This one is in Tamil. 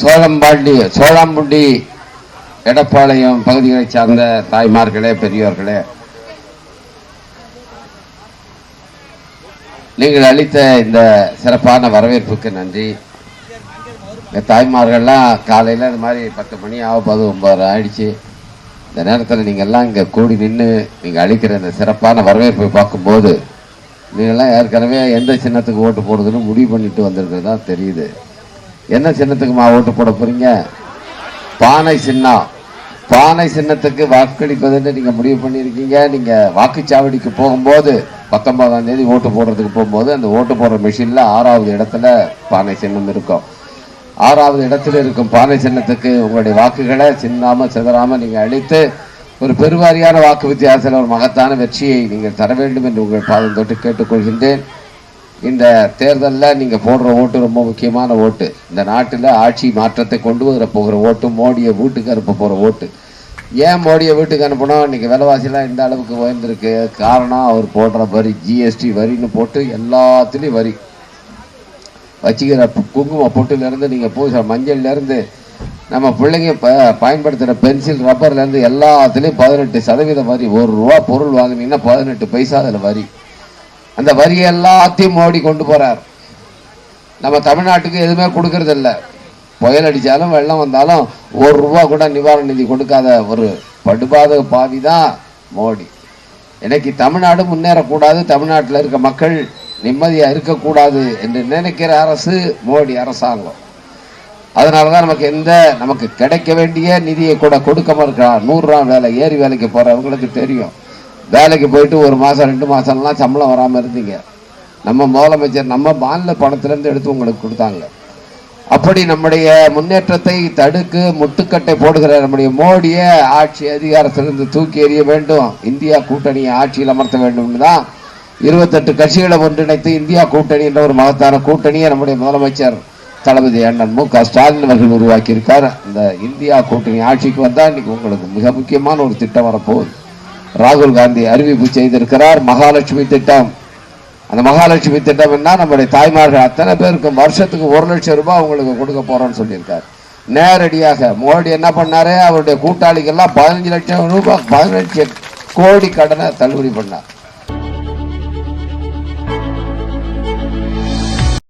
சோழம்பாண்டி சோழாம்புண்டி எடப்பாளையம் பகுதிகளைச் சார்ந்த தாய்மார்களே பெரியோர்களே. நீங்கள் அளித்த இந்த சிறப்பான வரவேற்புக்கு நன்றி. இந்த தாய்மார்கள்லாம் காலையில் இந்த மாதிரி பத்து மணி ஆகப்போது ஒம்பது ஆயிடுச்சு. இந்த நேரத்தில் நீங்கள்லாம் இங்கே கூடி நின்று நீங்கள் அளிக்கிற இந்த சிறப்பான வரவேற்பை பார்க்கும்போது நீங்கள்லாம் ஏற்கனவே எந்த சின்னத்துக்கு ஓட்டு போடுறதுன்னு முடிவு பண்ணிட்டு வந்திருக்கிறது தான் தெரியுது. என்ன சின்னத்துக்குமா ஓட்டு போட போறீங்க? பானை சின்னம் பானை சின்னத்துக்கு வாக்களிப்பதுன்னு நீங்க முடிவு பண்ணியிருக்கீங்க. நீங்க வாக்குச்சாவடிக்கு போகும்போது பத்தொன்பதாம் தேதி ஓட்டு போடுறதுக்கு போகும்போது அந்த ஓட்டு போடுற மிஷின்ல ஆறாவது இடத்துல பானை சின்னம் இருக்கும். ஆறாவது இடத்துல இருக்கும் பானை சின்னத்துக்கு உங்களுடைய வாக்குகளை சின்னாம சிதறாம நீங்க அளித்து ஒரு பெருவாரியான வாக்கு வித்தியாசத்தில் ஒரு மகத்தான வெற்றியை நீங்கள் தர வேண்டும் என்று உங்கள் பாதம் தொட்டு கேட்டுக்கொள்கின்றேன். இந்த தேர்தலில் நீங்கள் போடுற ஓட்டு ரொம்ப முக்கியமான ஓட்டு. இந்த நாட்டில் ஆட்சி மாற்றத்தை கொண்டு வர போகிற ஓட்டு மோடியை வீட்டுக்கு அனுப்ப போகிற ஓட்டு. ஏன் மோடியை வீட்டுக்கு அனுப்பணும் இன்றைக்கி விலைவாசிலாம் இந்த அளவுக்கு உயர்ந்திருக்கு? காரணம் அவர் போடுற வரி ஜிஎஸ்டி வரின்னு போட்டு எல்லாத்துலேயும் வரி. வச்சுக்கிற குங்கும பொட்டுலேருந்து நீங்கள் பூச மஞ்சள்லேருந்து நம்ம பிள்ளைங்க ப பயன்படுத்துகிற பென்சில் ரப்பர்லேருந்து எல்லாத்துலேயும் பதினெட்டு சதவீதம் வரி. ஒரு ரூபா பொருள் வாங்குனீங்கன்னா பதினெட்டு பைசா அதில் வரி. அந்த வரி எல்லாத்தையும் மோடி கொண்டு போறார். நம்ம தமிழ்நாட்டுக்கு எதுவுமே கொடுக்கறதில்ல. புயல் அடித்தாலும் வெள்ளம் வந்தாலும் ஒரு ரூபா கூட நிவாரண நிதி கொடுக்காத ஒரு படுபாத பாவி தான் மோடி. இன்னைக்கு தமிழ்நாடு முன்னேறக்கூடாது தமிழ்நாட்டில் இருக்க மக்கள் நிம்மதியாக இருக்கக்கூடாது என்று நினைக்கிற அரசு மோடி அரசாங்கம். அதனால தான் நமக்கு எந்த நமக்கு கிடைக்க வேண்டிய நிதியை கூட கொடுக்காம இருக்கிறார் நூறுரூவா வேலை ஏறி வேலைக்கு போகிறவங்களுக்கு தெரியும். வேலைக்கு போயிட்டு ஒரு மாதம் ரெண்டு மாதம்லாம் சம்பளம் வராமல் இருந்தீங்க. நம்ம முதலமைச்சர் நம்ம மாநில பணத்திலேருந்து எடுத்து உங்களுக்கு கொடுத்தாங்க. அப்படி நம்முடைய முன்னேற்றத்தை தடுக்கு முட்டுக்கட்டை போடுகிற நம்முடைய மோடியை ஆட்சி அதிகாரத்திலிருந்து தூக்கி எறிய வேண்டும். இந்தியா கூட்டணியை ஆட்சியில் அமர்த்த வேண்டும்னு தான் இருபத்தெட்டு கட்சிகளை ஒன்றிணைத்து இந்தியா கூட்டணி என்ற ஒரு மகத்தான கூட்டணியை நம்முடைய முதலமைச்சர் தளபதி அண்ணன் மு க ஸ்டாலின் அவர்கள் உருவாக்கியிருக்கார். இந்த இந்தியா கூட்டணி ஆட்சிக்கு வந்தால் இன்னைக்கு உங்களுக்கு மிக முக்கியமான ஒரு திட்டம் வரப்போகுது. ராகுல் காந்தி அறிவிப்பு செய்திருக்கிறார். மகாலட்சுமி திட்டம். அந்த மகாலட்சுமி திட்டம் என்ன? நம்முடைய தாய்மார்கள் அத்தனை பேருக்கு வருஷத்துக்கு ஒரு லட்சம் ரூபாய் அவங்களுக்கு கொடுக்க போறோம்னு சொல்லியிருக்கார். நேரடியாக மோடி என்ன பண்ணார்? அவருடைய கூட்டாளிகள்லாம் பதினஞ்சு லட்சம் ரூபாய் பதினஞ்சு கோடி கடனை தள்ளுபடி பண்ணார்.